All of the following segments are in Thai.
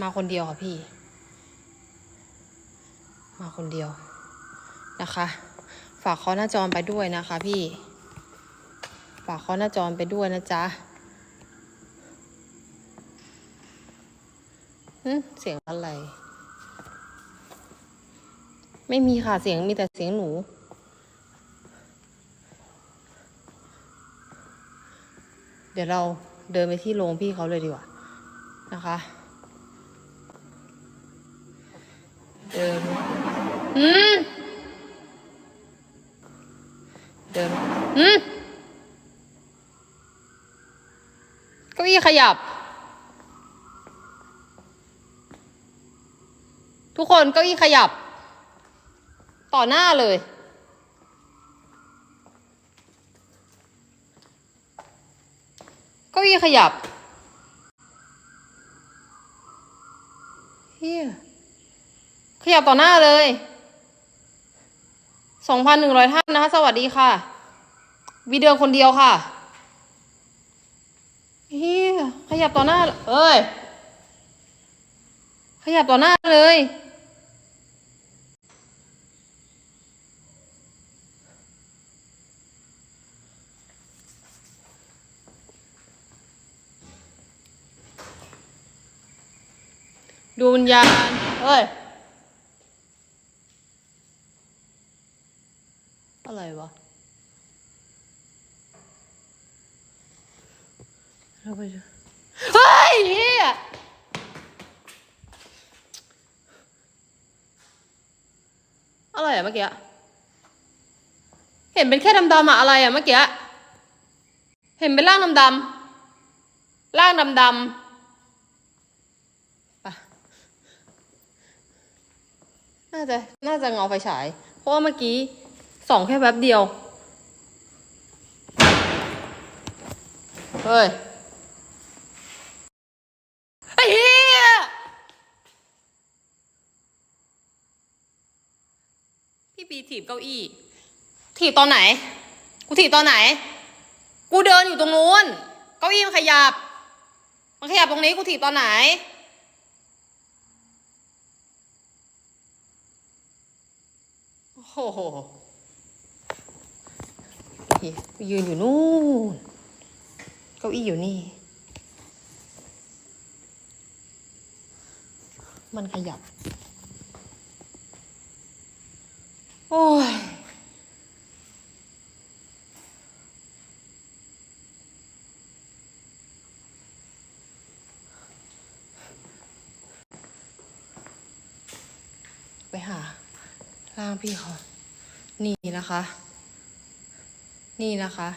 มาคนเดียวค่ะพี่ มาคนเดียวนะคะ ฝากเคอหน้าจอไปด้วยนะคะ พี่ ฝากเคอหน้าจอไปด้วยนะจ๊ะเสียงอะไร ไม่มีค่ะเสียงมีแต่เสียงหนูเดี๋ยวเราเดินไปที่โรงพี่เขาเลยดีกว่านะคะ เดินอืมเดินอืมเก้าอี้ขยับ ทุกคนเก้าอี้ขยับ ต่อหน้าเลยเก้าอี้ขยับเฮียข ยับต่อหน้าเลยสองพันหนึ่งร้อยท่านนะคะ สวัสดีค่ะวีเดินคนเดียวค่ะเฮียขยับต่อหน้า เอ้ย ขยับต่อหน้าเลย ดูวิญญาณเอ้ย อะไรวะ เราไปดูเฮ้ยเฮียอะไรอะเมื่อกี้ เห็นเป็นแค่ดำๆอะอะไรอะเมื่อกี้ เห็นเป็นร่างดำๆร่างดำๆไปน่าจะ น่าจะเงาไฟฉาย เพราะว่าเมื่อกี้ ส่องแค่แป๊บเดียว เฮ้ย ไอ้เหี้ยพี่ปีถีบเก้าอี้ ถีบตอนไหน กูถีบตอนไหน กูเดินอยู่ตรงนู้น เก้าอี้มันขยับ มันขยับตรงนี้กูถีบตอนไหนโอ้โห นี่ยืนอยู่นู่น เก้าอี้อยู่นี่ มันขยับ โอ้ยไปหาร่างพี่เขา นี่นะคะ นี่นะคะ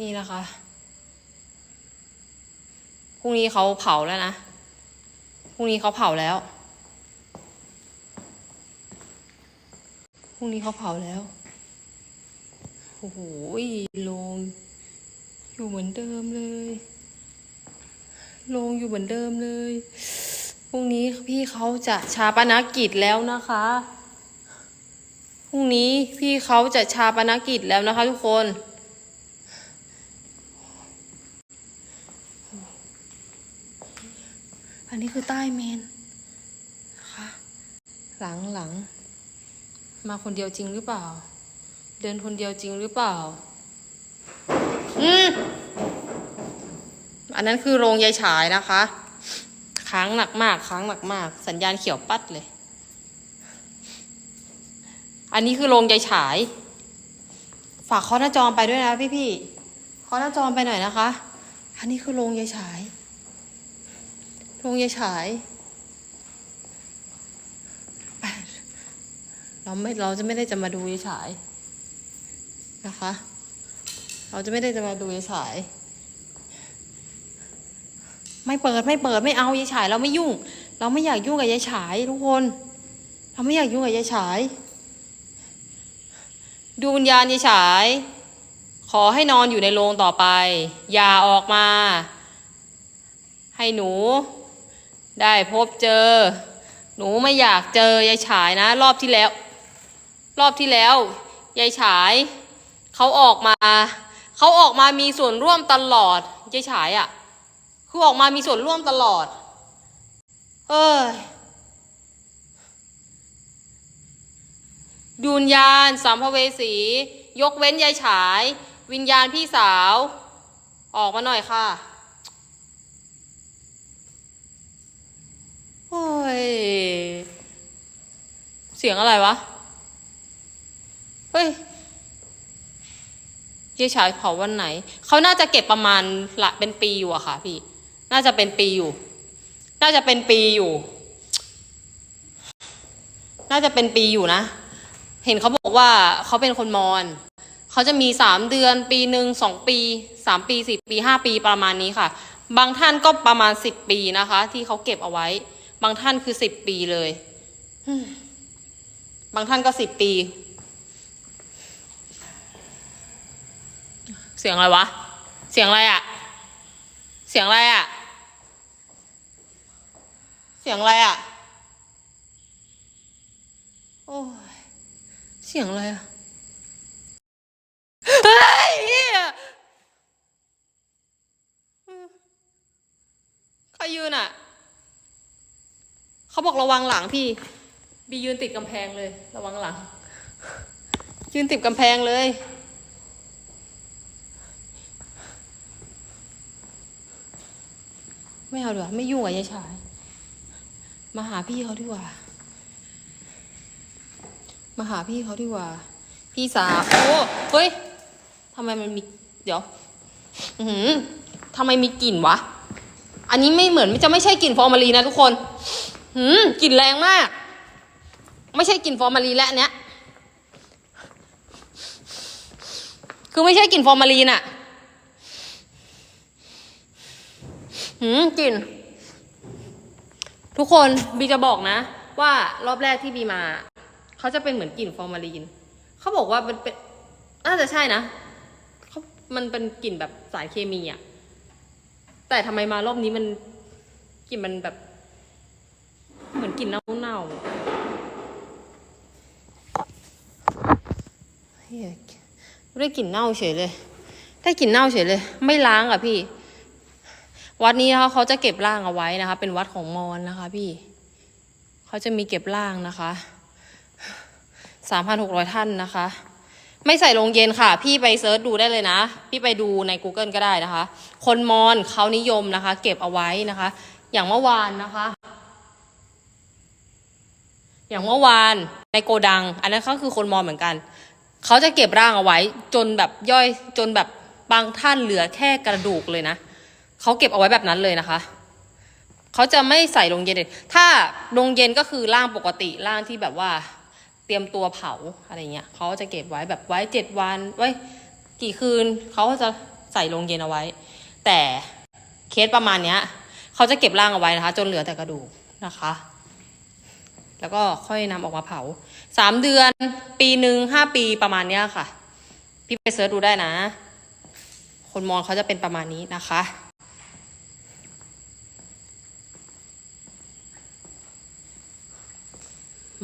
นี่นะคะ พรุ่งนี้เขาเผาแล้วนะ พรุ่งนี้เขาเผาแล้ว พรุ่งนี้เขาเผาแล้ว โอ้โหโลง อยู่เหมือนเดิมเลยโลงอยู่เหมือนเดิมเลย พรุ่งนี้พี่เขาจะชาปนกิจแล้วนะคะ รุ่งนี้พี่เขาจะชาปนกิจแล้วนะคะทุกคน อันนี้คือใต้เมนนะคะหลังหลัง มาคนเดียวจริงหรือเปล่า เดินคนเดียวจริงหรือเปล่า อืมอันนั้นคือโรงยายฉายนะคะ ค้างหนักมาก ค้างหนักมาก สัญญาณเขียวปัดเลย อันนี้คือโรงยายฉาย ฝากเคอหน้าจอไปด้วยนะพี่พี่ๆเคอหน้าจอไปหน่อยนะคะ อันนี้คือโรงยายฉาย โรงยายฉาย เราไม่ เราจะไม่ได้จะมาดูยายฉายนะคะ เราจะไม่ได้จะมาดูยายฉาย ไม่เปิดไม่เปิดไม่เอายายฉาย เราไม่ยุ่ง เราไม่อยากยุ่งกับยายฉายทุกคน เราไม่อยากยุ่งกับยายฉาย ดูวิญญาณยายฉาย ขอให้นอนอยู่ในโรงต่อไป อย่าออกมา ให้หนู ได้พบเจอ หนูไม่อยากเจอยายฉายนะ รอบที่แล้ว รอบที่แล้วยายฉายเขาออกมาเขาออกมามีส่วนร่วมตลอดยายฉายอะ่ะคือออกมามีส่วนร่วมตลอด เอ้ย ดูญญาณสัมภเวสี ยกเว้นยายฉาย วิญญาณพี่สาว ออกมาหน่อยค่ะโอ้ยเสียงอะไรวะ เฮ้ยยายฉายเผาวันไหน เขาน่าจะเก็บประมาณละเป็นปีอยู่อะค่ะ พี่ น่าจะเป็นปีอยู่ น่าจะเป็นปีอยู่ น่าจะเป็นปีอยู่นะ เห็นเขาบอกว่าเขาเป็นคนมอญเขาจะมีสามเดือน ปีหนึ่งสองปีสามปีสี่ปีห้าปีประมาณนี้ค่ะ บางท่านก็ประมาณสิบปีนะคะ ที่เขาเก็บเอาไว้ บางท่านคือสิบปีเลยบางท่านก็สิบปี เสียงอะไรวะ เสียงอะไรอะเสียงอะไรอะเสียงอะไรอะโอ้ สียงอะไรอะเฮ้ยใครยืนอะเขาบอกระวังหลังพี่ บียืนติดกำแพงเลย ระวังหลัง ยืนติดกำแพงเลยไม่เอาดีกว่าไม่ยุ่งกับยายชาย มาหาพี่เขาดีกว่า มาหาพี่เขาดีกว่า พี่สาวโอ้เฮ้ยทำไมมันมีเดี๋ยว อือหือทำไมมีกลิ่นวะ อันนี้ไม่เหมือนจะไม่ใช่กลิ่นฟอร์มาลีนนะทุกคน หืมกลิ่นแรงมาก ไม่ใช่กลิ่นฟอร์มาลีนและเนี้ย คือไม่ใช่กลิ่นฟอร์มาลีนอะหืมกลิ่น ทุกคนบีจะบอกนะ ว่ารอบแรกที่บีมา เขาจะเป็นเหมือนกลิ่นฟอร์มาลีนเขาบอกว่ามันเป็นน่าจะใช่นะเขามันเป็นกลิ่นแบบสารเคมีอะแต่ทำไมมารอบนี้มันกลิ่นมันแบบ เหมือนกลิ่นเน่าเฮ้ยได้กลิ่นเน่าเฉยเลย ได้กลิ่นเน่าเฉยเลย ไม่ล้างอะพี่ วัดนี้นะคะเขาจะเก็บร่างเอาไว้นะคะ เป็นวัดของมอญนะคะ พี่ เขาจะมีเก็บร่างนะคะ สามพันหกร้อยท่านนะคะ ไม่ใส่โรงเย็นค่ะ พี่ไปเซิร์ชดูได้เลยนะ พี่ไปดูใน Google ก็ได้นะคะ คนมอญเขานิยมนะคะ เก็บเอาไว้นะคะ อย่างเมื่อวานนะคะ อย่างเมื่อวานในโกดัง อันนั้นก็คือคนมอญเหมือนกัน เขาจะเก็บร่างเอาไว้ จนแบบย่อยจนแบบบางท่านเหลือแค่กระดูกเลยนะเขาเก็บเอาไว้แบบนั้นเลยนะคะเขาจะไม่ใส่ลงเย็น ถ้าลงเย็นก็คือร่างปกติร่างที่แบบว่า เตรียมตัวเผาอะไรเงี้ยเขาจะเก็บไว้แบบไว้เจ็ดวันไว้กี่คืนเขาก็จะใส่ลงเย็นเอาไว้ แต่เคสประมาณเนี้ยเขาจะเก็บร่างเอาไว้นะคะ จนเหลือแต่กระดูกนะคะ แล้วก็ค่อยนำออกมาเผาสามเดือนปีหนึ่งห้าปีประมาณเนี้ยค่ะ พี่ไปเสิร์ชดูได้นะ คนมองเขาจะเป็นประมาณนี้นะคะ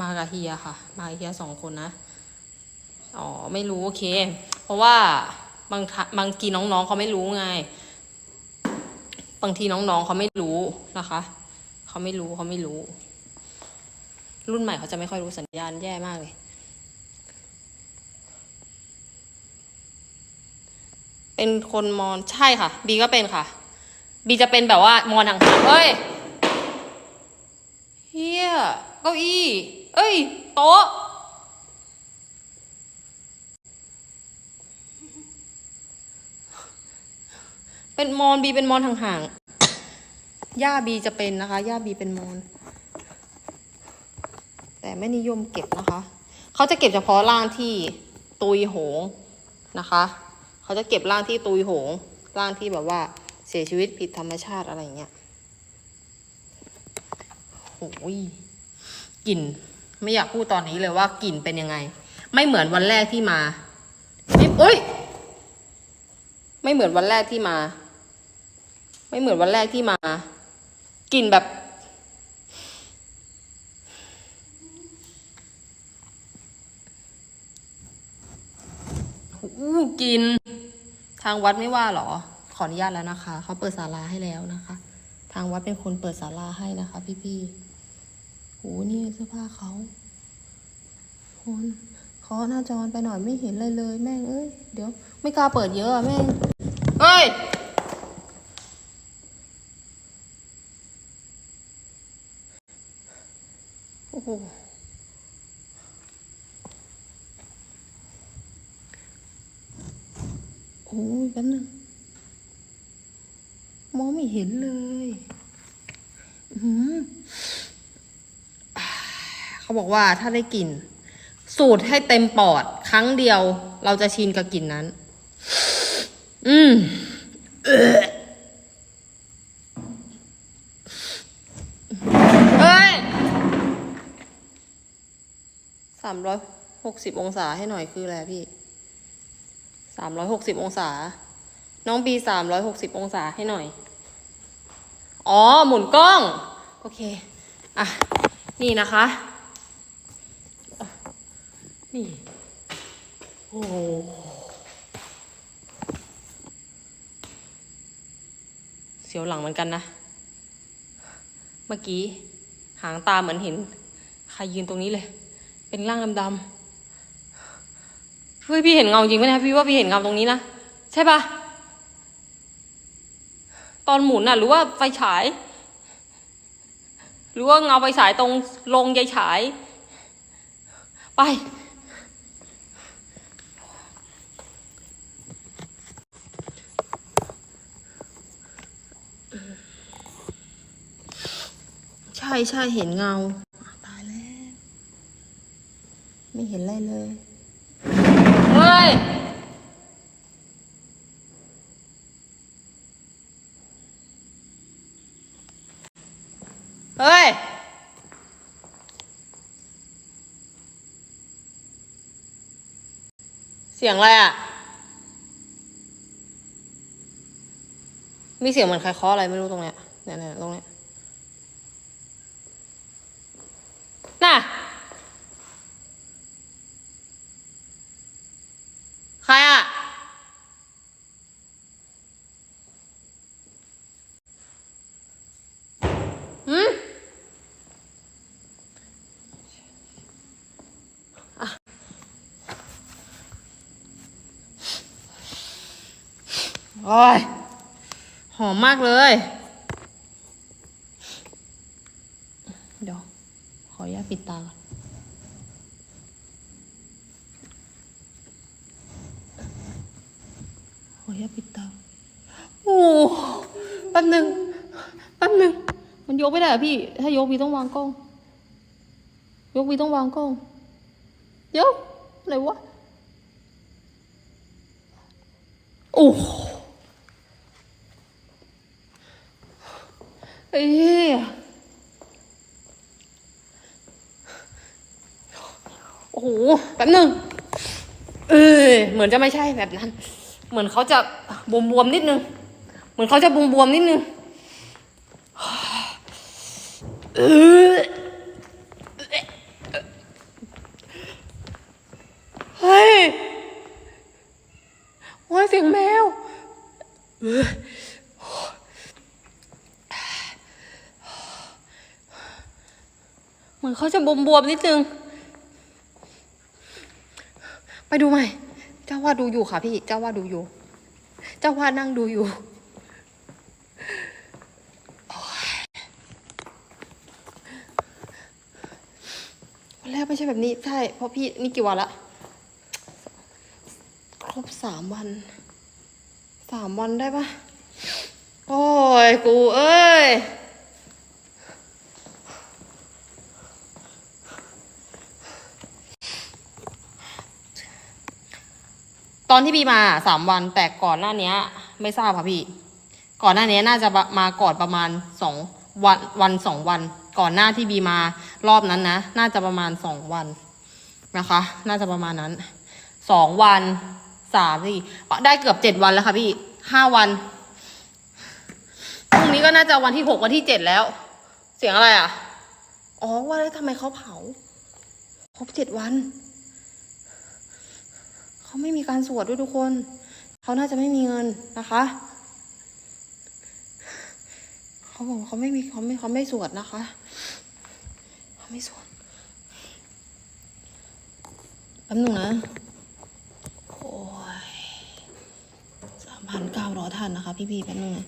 มากับเฮียค่ะ มากับเฮียสองคนนะ อ๋อ ไม่รู้โอเค เพราะว่าบางทะบางทีน้องๆเขาไม่รู้ไง บางทีน้องๆเขาไม่รู้นะคะ เขาไม่รู้เขาไม่รู้ รุ่นใหม่เขาจะไม่ค่อยรู้สัญญาณแย่มากเลย เป็นคนมอนใช่ค่ะ บีก็เป็นค่ะ บีจะเป็นแบบว่ามอนห่างๆเฮ้ยเฮียเก้าอี้ เอ้ย โต๊ะ เป็นมอนบีเป็นมอนห่างๆ ย่าบีจะเป็นนะคะ ย่าบีเป็นมอน แต่ไม่นิยมเก็บนะคะ เขาจะเก็บเฉพาะร่างที่ตุยโหงนะคะ เขาจะเก็บร่างที่ตุยโหงร่างที่แบบว่าเสียชีวิตผิดธรรมชาติอะไรเงี้ยโอ้ยกลิ่น ไม่อยากพูดตอนนี้เลยว่ากลิ่นเป็นยังไง ไม่เหมือนวันแรกที่มาไม่โอ้ยไม่เหมือนวันแรกที่มา ไม่เหมือนวันแรกที่มากลิ่นแบบ อู้กิน ทางวัดไม่ว่าหรอ ขออนุญาตแล้วนะคะ เขาเปิดศาลาให้แล้วนะคะ ทางวัดเป็นคนเปิดศาลาให้นะคะ พี่ๆ โหนี่เสื้อผ้าเขาคนขอหน้าจอไปหน่อยไม่เห็นเลยเลย แม่งเอ้ยเดี๋ยว ไม่กล้าเปิดเยอะอะแม่งเฮ้ยโอ้โหโอ้ยแป๊บนึงมองไม่เห็นเลยอื้อหืออ่า เขาบอกว่าถ้าได้กลิ่น สูดให้เต็มปอด ครั้งเดียว เราจะชินกับกลิ่นนั้น อืมเออเฮ้ยสามร้อยหกสิบองศาให้หน่อยคืออะไรพี่สามร้อยหกสิบองศา น้องบีสามร้อยหกสิบองศาให้หน่อย อ๋อ หมุนกล้อง โอเค อะ นี่นะคะ นี่ โอ้เสียวหลังเหมือนกันนะ เมื่อกี้ หางตาเหมือนเห็น ใครยืนตรงนี้เลย เป็นร่างดำๆเฮ้ยพี่เห็นเงาจริงไหมนะพี่ว่าพี่เห็นเงาตรงนี้นะ ใช่ปะตอนหมุนน่ะ หรือว่าไฟฉาย หรือว่าเงาไฟฉายตรงลงยายฉาย ไป ใช่ใช่เห็นเงาตายแล้ว ไม่เห็นอะไรเลย เฮ้ย เฮ้ยเสียงอะไรอะ มีเสียงเหมือนใครเคาะอะไรไม่รู้ตรงเนี้ยเนี่ยเนี่ยตรงเนี้ย น่ะ ใครอะ หืมอะ โอ้ย หอมมากเลย เดี๋ยว ขออนุญาตปิดตาก่อนขออนุญาตปิดตา โอ้แป๊บหนึ่งแป๊บหนึ่งมันยกไม่ได้พี่ ถ้ายกพี่ต้องวางกล้อง ยกพี่ต้องวางกล้องยกอะไรวะ โอ้ เอ้ยโอ้โหแป๊บหนึ่งเออเหมือนจะไม่ใช่แบบนั้น เหมือนเขาจะบวมๆนิดนึง เหมือนเขาจะบวมๆนิดนึงเออเฮ้ย โอ้ยเสียงแมวเออ เขาจะบวมๆนิดนึง ไปดูไหมเจ้าว่าดูอยู่ค่ะพี่ เจ้าว่าดูอยู่ เจ้าว่านั่งดูอยู่วันแรกไม่ใช่แบบนี้ ใช่ เพราะพี่นี่กี่วันละ ครบสามวัน สามวันได้ปะโอ้ย กูเอ้ย ตอนที่พี่มาสามวันแต่ก่อนหน้าเนี้ยไม่ทราบค่ะพี่ ก่อนหน้านี้น่าจะมาก่อนประมาณสองวันวันสองวัน ก่อนหน้าที่บีมารอบนั้นนะ น่าจะประมาณสองวันนะคะ น่าจะประมาณนั้นสองวันสามสี่ได้เกือบเจ็ดวันแล้วค่ะพี่ห้าวันพรุ่งนี้ก็น่าจะวันที่หกวันที่เจ็ดแล้ว เสียงอะไรอะ อ๋อว่าแล้วทำไมเขาเผา ครบเจ็ดวัน เขาไม่มีการสวดด้วยทุกคน เขาน่าจะไม่มีเงินนะคะ เขาบอกว่าเขาไม่มีเขาไม่เขาไม่สวดนะคะ เขาไม่สวดแป๊บนึงนะ โอ้ยสามพันเก้าร้อยท่านนะคะ พี่พี่ๆแป๊บนึงนะ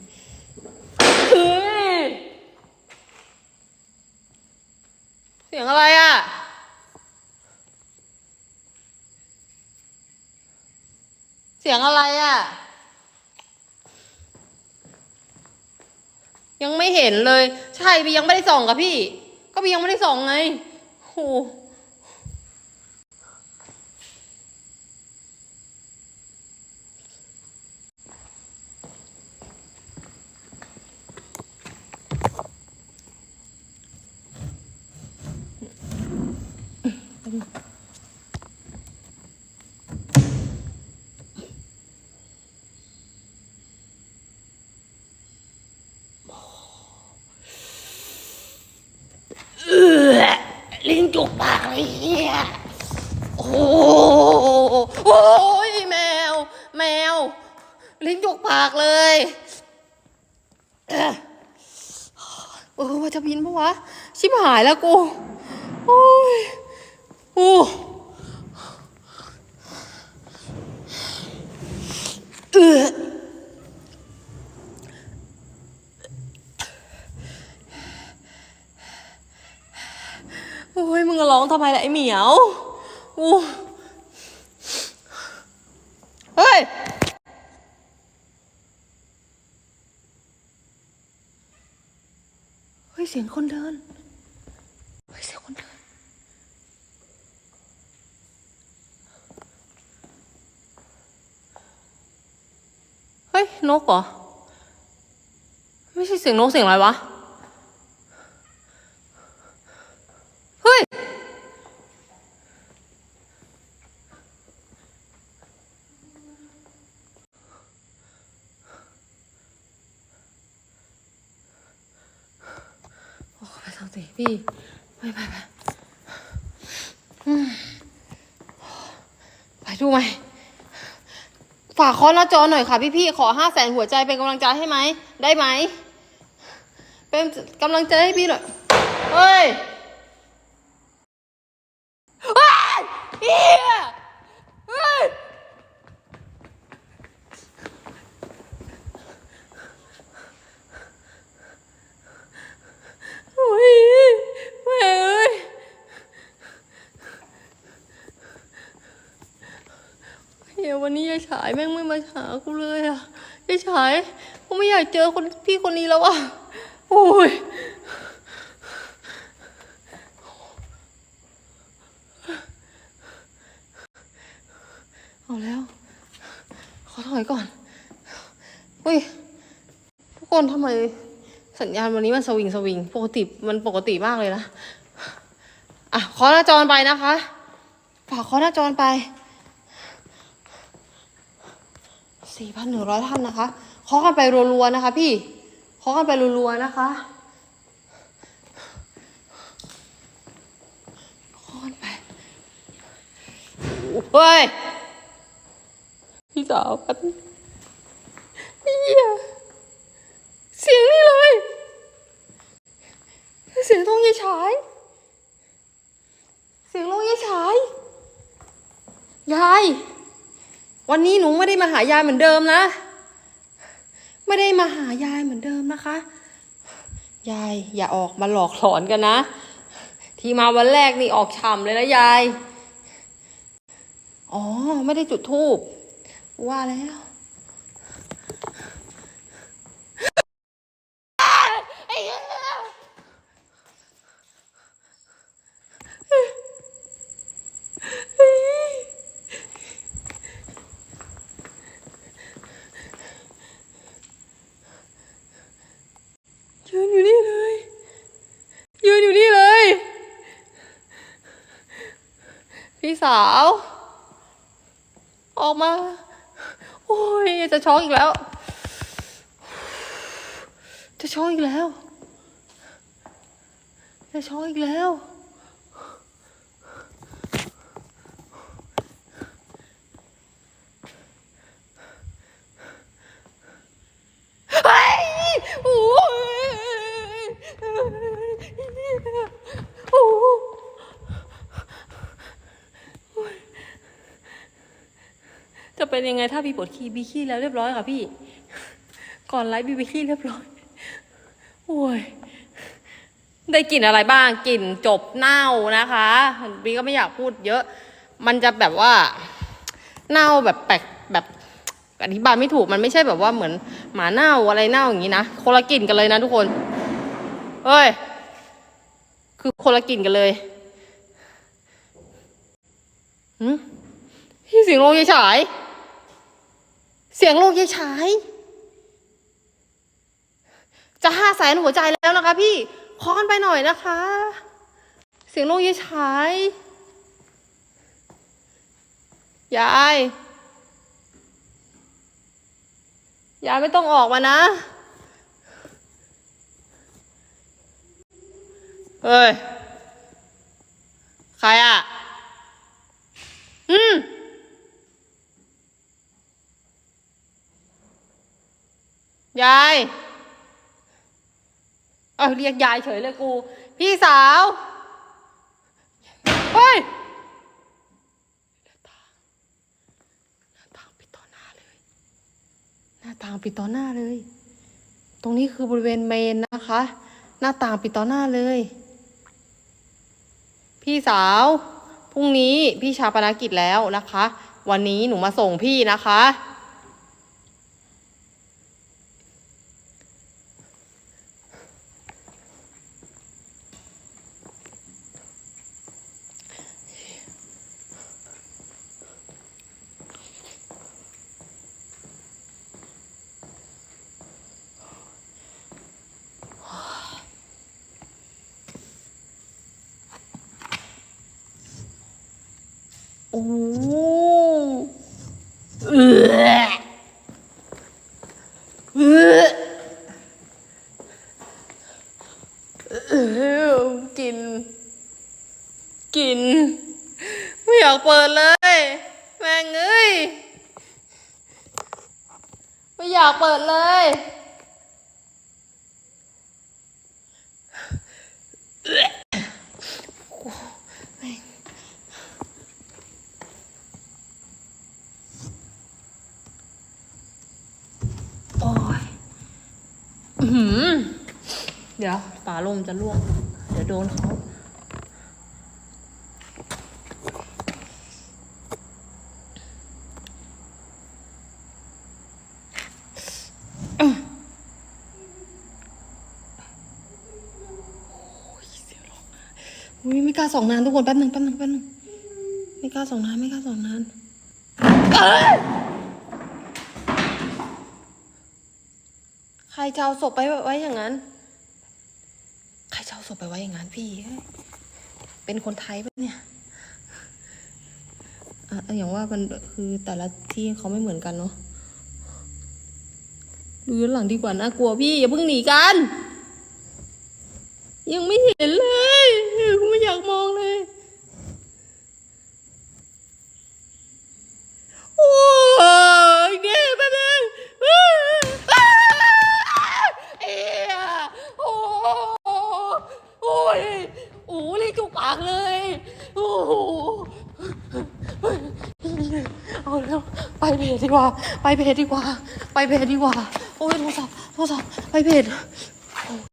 เฮ้ยเสียงอะไรอะ เสียงอะไรอะ่ะ ยังไม่เห็นเลย ใช่พี่ยังไม่ได้ส่องกับพี่ ก็พี่ยังไม่ได้ส่องไงโหลิ้นจุกปากเลยเฮียโอ้โหโอ้ยแมว แมว ลิ้นจุกปากเลยเอ้อเออว่าจะบินปะวะ ชิบหายแล้วกู โอ้ยโอ้เออโอ้ยมึงร้องทำไมล่ะไอเหมียวอู้เฮ้ยเฮ้ย เสียงคนเดิน เฮ้ย เสียงคนเดิน เฮ้ย นกเหรอ ไม่ใช่เสียงนกเสียงอะไรวะ เฮ้ย โอ้ไปทางสิพี่ ไปไปไปไปดูไหม ฝากเคอหน้าจอหน่อยค่ะพี่พี่ๆขอห้าแสนหัวใจเป็นกำลังใจให้ไหมได้ไหมเป็นกำลังใจให้พี่หน่อยเฮ้ย ว้ายเฮียเฮ้ยโอ้ยแม่เอ้ย เฮียวันนี้ยายฉายแม่งไม่มาหากูเลยอะยายฉายกูไม่อยากเจอคนพี่คนนี้แล้วอะโอ้ยเอาแล้ว ขอถอยก่อนอุ้ยทุกคนทำไมสัญญาณวันนี้มันสวิงสวิงปกติมันปกติมากเลยนะ อะ ขอหน้าจอไปนะคะ ฝากขอหน้าจอไป สี่พันหนึ่งร้อยท่านนะคะขอกันไปรัวๆนะคะ พี่ขอกันไปรัวๆนะคะขอกันไปเฮ้ยพี่สาวกันเฮียเสียงนี่เลย เสียงตรงยายฉาย เสียงลงยายฉาย ยาย วันนี้หนูไม่ได้มาหายายเหมือนเดิมนะ ไม่ได้มาหายายเหมือนเดิมนะคะ ยายอย่าออกมาหลอกหลอนกันนะ ที่มาวันแรกนี่ออกฉ่ำเลยนะยาย อ๋อ ไม่ได้จุดทูบว่าแล้วไอ้เหี้ยยืนอยู่นี่เลย ยืนอยู่นี่เลย พี่ สาว ออกมา โอ้ยจะช็อกอีกแล้ว จะช็อกอีกแล้ว จะช็อกอีกแล้ว เป็นยังไงถ้าบีปวดขี้บีขี้แล้วเรียบร้อยค่ะพี่ ก่อนไลฟ์บีไปขี้เรียบร้อยโอ้ยได้กลิ่นอะไรบ้างกลิ่นจบเน่านะคะบีก็ไม่อยากพูดเยอะ มันจะแบบว่า เน่าแบบแปลกแบบอธิบายไม่ถูกมันไม่ใช่แบบว่าเหมือนหมาเน่าอะไรเน่าอย่างนี้นะคนละกลิ่นกันเลยนะทุกคนเอ้ย คือคนละกลิ่นกันเลยหืมพี่สียงโลยายฉาย เสียงโลกยายฉาย จะห้าแสนหัวใจแล้วนะคะพี่ขอนไปหน่อยนะคะ เสียงโลกยายฉายยายยายไม่ต้องออกมานะ เฮ้ย ใครอะ อืม ยาย เออเรียกยายเฉยเลยกู พี่สาว เฮ้ยหน้าต่างปิดต่อหน้าเลย หน้าต่างปิดต่อหน้าเลย ตรงนี้คือบริเวณเมนนะคะ หน้าต่างปิดต่อหน้าเลย พี่สาว พรุ่งนี้พี่ชาปนกิจแล้วนะคะ วันนี้หนูมาส่งพี่นะคะ โอเออกิน กิน ไม่อยากเปิดเลย แม่งเอ้ย ไม่อยากเปิดเลย โอ้ยอื้อหือ เดี๋ยวฝาลมจะล่วง เดี๋ยวโดนเขาอุ้ยไม่กล้าส่องนานทุกคนแป๊บหนึ่งแป๊บหนึ่งแป๊บหนึ่งไม่กล้าส่องนานไม่กล้าส่องนานใครจะเอาศพไปไว้อย่างนั้น ใครจะเอาศพไปไว้อย่างนั้นพี่ เป็นคนไทยปะเนี่ยอะอย่างว่ามันคือแต่ละที่เขาไม่เหมือนกันเนาะดูย้อนหลังดีกว่าน่ากลัวพี่อย่าเพิ่งหนีกัน ยังไม่เห็นเลยกูไม่อยากมองเลย จุกปากเลย โอ้โห เอาแล้วไปเพจดีกว่า ไปเพจดีกว่า ไปเพจดีกว่า โอ้ยโทรศัพท์โทรศัพท์ไปเพจ